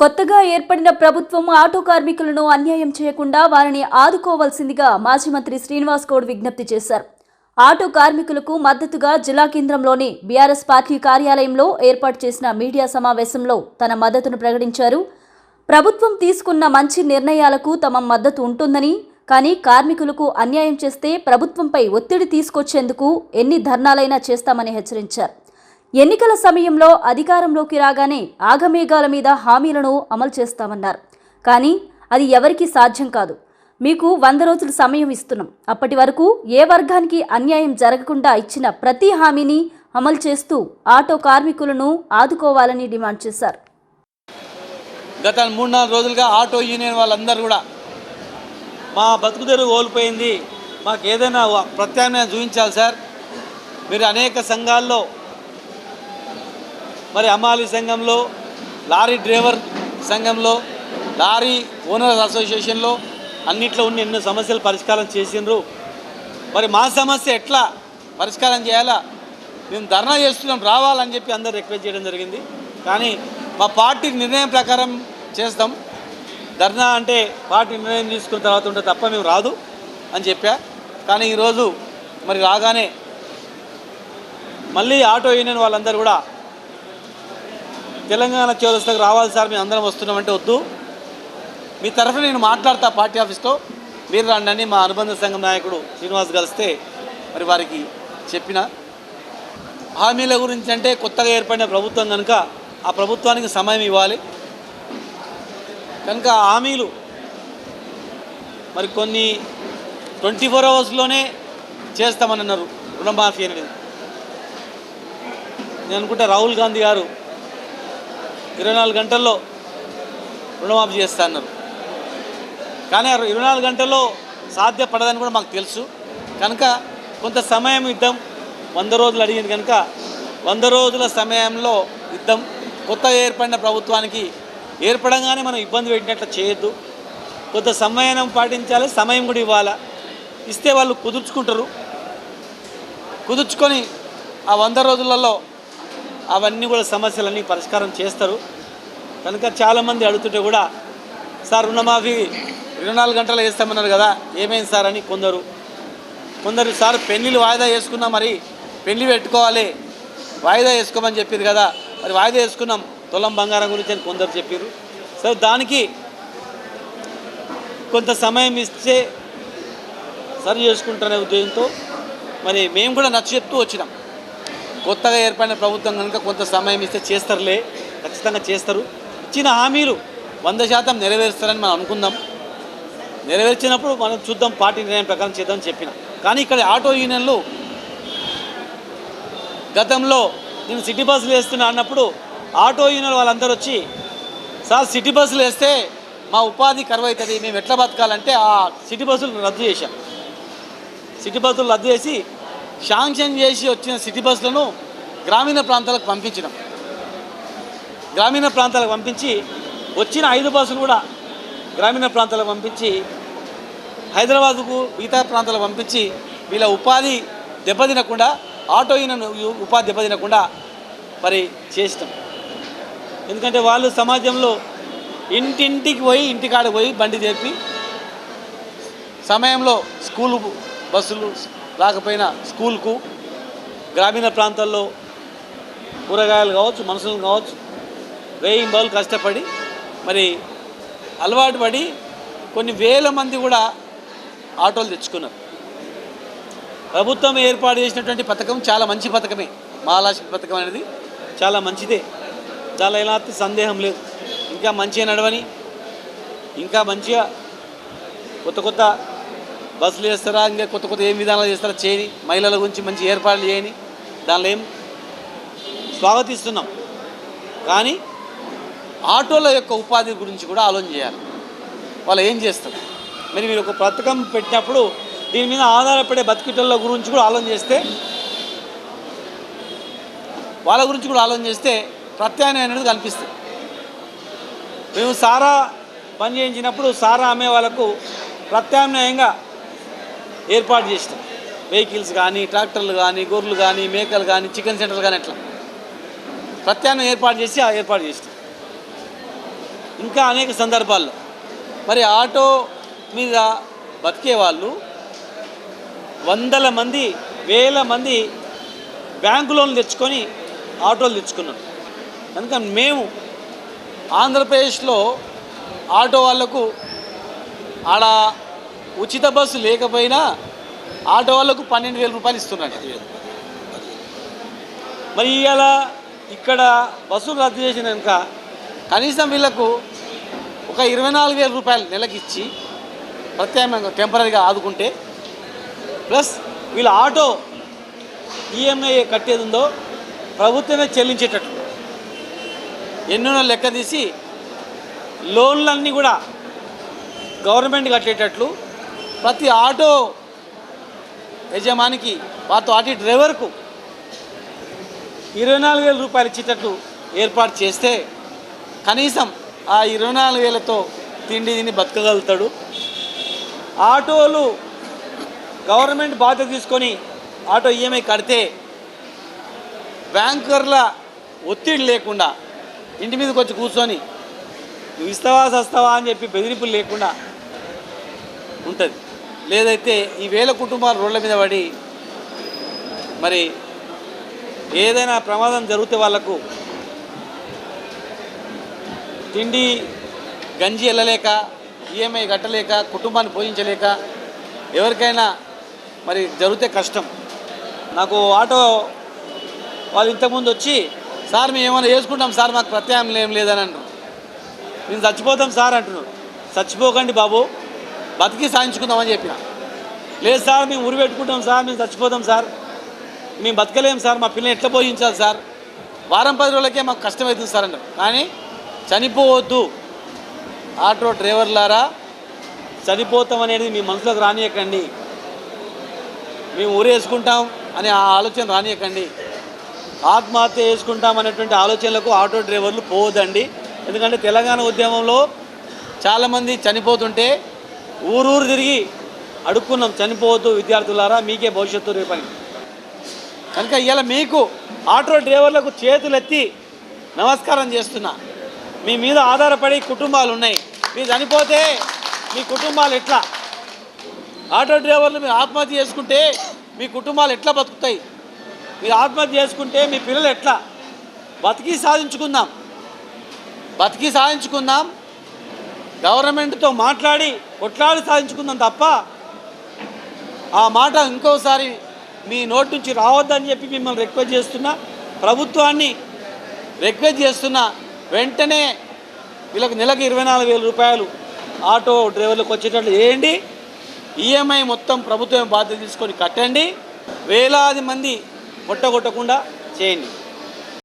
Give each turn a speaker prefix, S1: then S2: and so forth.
S1: కొత్తగా ఏర్పడిన ప్రభుత్వం ఆటో కార్మికులను అన్యాయం చేయకుండా వారిని ఆదుకోవాల్సిందిగా మాజీ మంత్రి శ్రీనివాస్ గౌడ్ విజ్ఞప్తి చేశారు. ఆటో కార్మికులకు మద్దతుగా జిల్లా కేంద్రంలోని బీఆర్ఎస్ పార్టీ కార్యాలయంలో ఏర్పాటు చేసిన మీడియా సమావేశంలో తన మద్దతును ప్రకటించారు. ప్రభుత్వం తీసుకున్న మంచి నిర్ణయాలకు తమ మద్దతు ఉంటుందని కానీ కార్మికులకు అన్యాయం చేస్తే ప్రభుత్వంపై ఒత్తిడి తీసుకొచ్చేందుకు ఎన్ని ధర్నాలైనా చేస్తామని హెచ్చరించారు. ఎన్నికల సమయంలో అధికారంలోకి రాగానే ఆగమేఘాల మీద హామీలను అమలు చేస్తామన్నారు. కానీ అది ఎవరికీ సాధ్యం కాదు. మీకు వంద రోజులు సమయం ఇస్తున్నాం. అప్పటి వరకు ఏ వర్గానికి అన్యాయం జరగకుండా ఇచ్చిన ప్రతి హామీని అమలు చేస్తూ ఆటో కార్మికులను ఆదుకోవాలని డిమాండ్ చేశారు.
S2: గత మూడు నాలుగు రోజులుగా ఆటో యూనియన్ వాళ్ళందరూ కూడా మా బతుకుదెరు కోల్పోయింది. మాకు ఏదైనా ప్రత్యామ్నాయం చూపించాలి సార్. మీరు అనేక సంఘాల్లో మరి అమాలి సంఘంలో లారీ డ్రైవర్ సంఘంలో లారీ ఓనర్స్ అసోసియేషన్లో అన్నిట్లో ఉన్న ఎన్నో సమస్యలు పరిష్కారం చేసిండ్రు. మరి మా సమస్య ఎట్లా పరిష్కారం చేయాలా? మేము ధర్నా చేస్తున్నాం రావాలని చెప్పి అందరు రిక్వెస్ట్ చేయడం జరిగింది. కానీ మా పార్టీ నిర్ణయం ప్రకారం చేస్తాం. ధర్నా అంటే పార్టీ నిర్ణయం తీసుకున్న తర్వాత ఉంటే తప్ప మేము రాదు అని చెప్పా. కానీ ఈరోజు మరి రాగానే మళ్ళీ ఆటో యూనియన్ వాళ్ళందరూ కూడా తెలంగాణ చౌరస్తాకు రావాలి సార్ మేము అందరం వస్తున్నామంటే వద్దు. మీ తరఫున నేను మాట్లాడతా పార్టీ ఆఫీస్తో మీరు రండి మా అనుబంధ సంఘం నాయకుడు శ్రీనివాస్ కలిస్తే మరి వారికి చెప్పిన. హామీల గురించి అంటే కొత్తగా ఏర్పడిన ప్రభుత్వం కనుక ఆ ప్రభుత్వానికి సమయం ఇవ్వాలి. కనుక హామీలు మరి కొన్ని ట్వంటీ ఫోర్ అవర్స్లోనే చేస్తామని అన్నారు. రుణమాఫీ అనేది. నేను అనుకుంటా రాహుల్ గాంధీ గారు ఇరవై నాలుగు గంటల్లో రుణమాఫీ చేస్తా అన్నారు. కానీ ఇరవై నాలుగు గంటల్లో సాధ్యపడదని కూడా మాకు తెలుసు. కనుక కొంత సమయం ఇద్దాం. వంద రోజులు అడిగింది కనుక వంద రోజుల సమయంలో ఇద్దాం. కొత్త ఏర్పడిన ప్రభుత్వానికి ఏర్పడంగానే మనం ఇబ్బంది పెట్టినట్లు చేయొద్దు. కొంత సమయం పాటించాలి సమయం కూడా ఇవ్వాలా. ఇస్తే వాళ్ళు కుదుర్చుకుంటారు. కుదుర్చుకొని ఆ వంద రోజులలో అవన్నీ కూడా సమస్యలన్నీ పరిష్కారం చేస్తారు. కనుక చాలామంది అడుగుతుంటే కూడా సార్ రుణమాఫీ ఇరవై నాలుగు గంటలు వేస్తామన్నారు కదా ఏమైంది సార్? అని కొందరు. కొందరు సార్ పెళ్ళిళ్ళు వాయిదా వేసుకున్నాం మరి పెళ్ళి పెట్టుకోవాలి. వాయిదా వేసుకోమని చెప్పింది కదా మరి వాయిదా వేసుకున్నాం. తులం బంగారం గురించి అని కొందరు చెప్పారు. సో దానికి కొంత సమయం ఇస్తే సరి చేసుకుంటారనే ఉద్దేశంతో మరి మేము కూడా నచ్చ చెప్తూ వచ్చినాం. కొత్తగా ఏర్పడిన ప్రభుత్వం కనుక కొంత సమయం ఇస్తే చేస్తారులే ఖచ్చితంగా చేస్తారు. ఇచ్చిన హామీలు వంద శాతం నెరవేరుస్తారని మనం అనుకుందాం. నెరవేర్చినప్పుడు మనం చూద్దాం పార్టీ నిర్ణయం ప్రకారం చేద్దామని చెప్పిన. కానీ ఇక్కడ ఆటో యూనియన్లు గతంలో నేను సిటీ బస్సులు వేస్తున్నా అన్నప్పుడు ఆటో యూనియన్ వాళ్ళందరూ వచ్చి సార్ సిటీ బస్సులు వేస్తే మా ఉపాధి కరువు అవుతుంది మేము ఎట్లా బతకాలంటే ఆ సిటీ బస్సులు రద్దు చేశాం. సిటీ బస్సులు రద్దు చేసి శాంక్షన్ చేసి వచ్చిన సిటీ బస్సులను గ్రామీణ ప్రాంతాలకు పంపించడం. గ్రామీణ ప్రాంతాలకు పంపించి వచ్చిన ఐదు బస్సులు కూడా గ్రామీణ ప్రాంతాలకు పంపించి హైదరాబాదుకు మిగతా ప్రాంతాలకు పంపించి వీళ్ళ ఉపాధి దెబ్బతినకుండా ఆటో యూనియన్ ఉపాధి దెబ్బతినకుండా మరి చేసినాం. ఎందుకంటే వాళ్ళు సమాజంలో ఇంటింటికి పోయి ఇంటికాడకు పోయి బండి తెప్పి సమయంలో స్కూలు బస్సులు రాకపోయినా స్కూల్కు గ్రామీణ ప్రాంతాల్లో కూరగాయలు కావచ్చు మనుషులు కావచ్చు వేయి బావులు కష్టపడి మరి అలవాటు పడి కొన్ని వేల మంది కూడా ఆటోలు తెచ్చుకున్నారు. ప్రభుత్వం ఏర్పాటు చేసినటువంటి పథకం చాలా మంచి పథకమే. మహాలక్ష్మి పథకం అనేది చాలా మంచిదే. చాలా ఎలాంటి సందేహం లేదు. ఇంకా మంచిగా నడవని ఇంకా మంచిగా కొత్త కొత్త బస్సులు చేస్తారా? ఇంకా కొత్త కొత్త ఏం విధానాలు చేస్తారా? చేయని మహిళల గురించి మంచి ఏర్పాట్లు చేయని దానిలో ఏం స్వాగతిస్తున్నాం. కానీ ఆటోల యొక్క ఉపాధి గురించి కూడా ఆలోచన చేయాలి. వాళ్ళు ఏం చేస్తారు? మరి మీరు ఒక పథకం పెట్టినప్పుడు దీని మీద ఆధారపడే బతికిటల గురించి కూడా ఆలోచన చేస్తే వాళ్ళ గురించి కూడా ఆలోచన చేస్తే ప్రత్యామ్నాయం అనేది కనిపిస్తుంది. మేము సారా పని చేయించినప్పుడు సారా అమ్మే వాళ్ళకు ప్రత్యామ్నాయంగా ఏర్పాటు చేసినాం. వెహికల్స్ కానీ ట్రాక్టర్లు కానీ గొర్రెలు కానీ మేకలు కానీ చికెన్ సెంటర్లు కానీ అట్లా. ప్రత్యామ్నాయం ఏర్పాటు చేసి ఏర్పాటు చేసినాం. ఇంకా అనేక సందర్భాల్లో. మరి ఆటో మీద బతికే వాళ్ళు వందల మంది వేల మంది బ్యాంకు లోన్లు తెచ్చుకొని ఆటోలు తెచ్చుకున్నారు. కనుక మేము ఆంధ్రప్రదేశ్లో ఆటో వాళ్ళకు ఆడ ఉచిత బస్సు లేకపోయినా ఆటో వాళ్ళకు పన్నెండు వేల రూపాయలు ఇస్తున్నాడు. మరి ఇవాళ ఇక్కడ బస్సులు రద్దు చేసినాక కనీసం వీళ్ళకు ఒక ఇరవై నాలుగు వేల రూపాయలు నెలకిచ్చి ప్రత్యామ్నాయంగా టెంపరీగా ఆదుకుంటే ప్లస్ వీళ్ళ ఆటో ఈఎంఐ కట్టేది ఉందో ప్రభుత్వమే చెల్లించేటట్లు ఎన్నో లెక్క తీసి లోన్లన్నీ కూడా గవర్నమెంట్ కట్టేటట్లు ప్రతి ఆటో యజమానికి వారితో ఆటో డ్రైవర్కు ఇరవై నాలుగు వేల రూపాయలు ఇచ్చేటట్లు ఏర్పాటు చేస్తే కనీసం ఆ ఇరవై నాలుగు వేలతో తిండి తిని బతకగలుగుతాడు. ఆటోలు గవర్నమెంట్ బాధ్యత తీసుకొని ఆటో ఈఎంఐ కడితే బ్యాంకర్ల ఒత్తిడి లేకుండా ఇంటి మీదకి వచ్చి కూర్చొని నువ్వు ఇస్తావా సస్తావా అని చెప్పి బెదిరింపులు లేకుండా ఉంటుంది. లేదైతే ఈ వేల కుటుంబాలు రోడ్ల మీద పడి మరి ఏదైనా ప్రమాదం జరిగితే వాళ్ళకు తిండి గంజి వెళ్ళలేక ఈఎంఐ కట్టలేక కుటుంబాన్ని పోషించలేక ఎవరికైనా మరి జరిగితే కష్టం. నాకు ఆటో వాళ్ళు ఇంతకుముందు వచ్చి సార్ మేము ఏమైనా వేసుకుంటాం సార్ మాకు ప్రత్యామ్నాయం లేదని అంటున్నారు మేము చచ్చిపోతాం సార్ అంటున్నారు. చచ్చిపోకండి బాబు బతికి సాధించుకుందామని చెప్పిన. లేదు సార్ మేము ఉరి పెట్టుకుంటాం సార్ మేము చచ్చిపోతాం సార్. మేము బతకలేము సార్ మా పిల్లల్ని ఎట్లా పోషించాలి సార్? వారం పది రోజులకే మాకు కష్టమవుతుంది సార్ అన్నారు కానీ చనిపోవద్దు. ఆటో డ్రైవర్లారా చనిపోతాం అనేది మీ మనసులోకి రానియకండి. మేము ఊరేసుకుంటాం అనే ఆ ఆలోచన రానియకండి. ఆత్మహత్య చేసుకుంటాం అనేటువంటి ఆలోచనలకు ఆటో డ్రైవర్లు పోవద్దండి. ఎందుకంటే తెలంగాణ ఉద్యమంలో చాలామంది చనిపోతుంటే ఊరూరు తిరిగి అడుక్కున్నాం చనిపోవద్దు విద్యార్థులారా మీకే భవిష్యత్తు రేపని. కనుక ఇలా మీకు ఆటో డ్రైవర్లకు చేతులెత్తి నమస్కారం చేస్తున్నా. మీ మీద ఆధారపడి కుటుంబాలు ఉన్నాయి మీరు చనిపోతే మీ కుటుంబాలు ఎట్లా? ఆటో డ్రైవర్లు మీరు ఆత్మహత్య చేసుకుంటే మీ కుటుంబాలు ఎట్లా బతుకుతాయి? మీరు ఆత్మహత్య చేసుకుంటే మీ పిల్లలు ఎట్లా? బతికి సాధించుకుందాం. బతికి సాధించుకుందాం. గవర్నమెంట్తో మాట్లాడి కొట్లాడి సాధించుకుందాం తప్ప ఆ మాట ఇంకోసారి మీ నోటి నుంచి రావద్దని చెప్పి మిమ్మల్ని రిక్వెస్ట్ చేస్తున్నా. ప్రభుత్వాన్ని రిక్వెస్ట్ చేస్తున్నా. వెంటనే వీళ్ళకి నెలకు ఇరవై నాలుగు వేల రూపాయలు ఆటో డ్రైవర్లకు వచ్చేటట్లు చేయండి. ఈఎంఐ మొత్తం ప్రభుత్వం బాధ్యత తీసుకొని కట్టండి. వేలాది మంది పొట్టగొట్టకుండా చేయండి.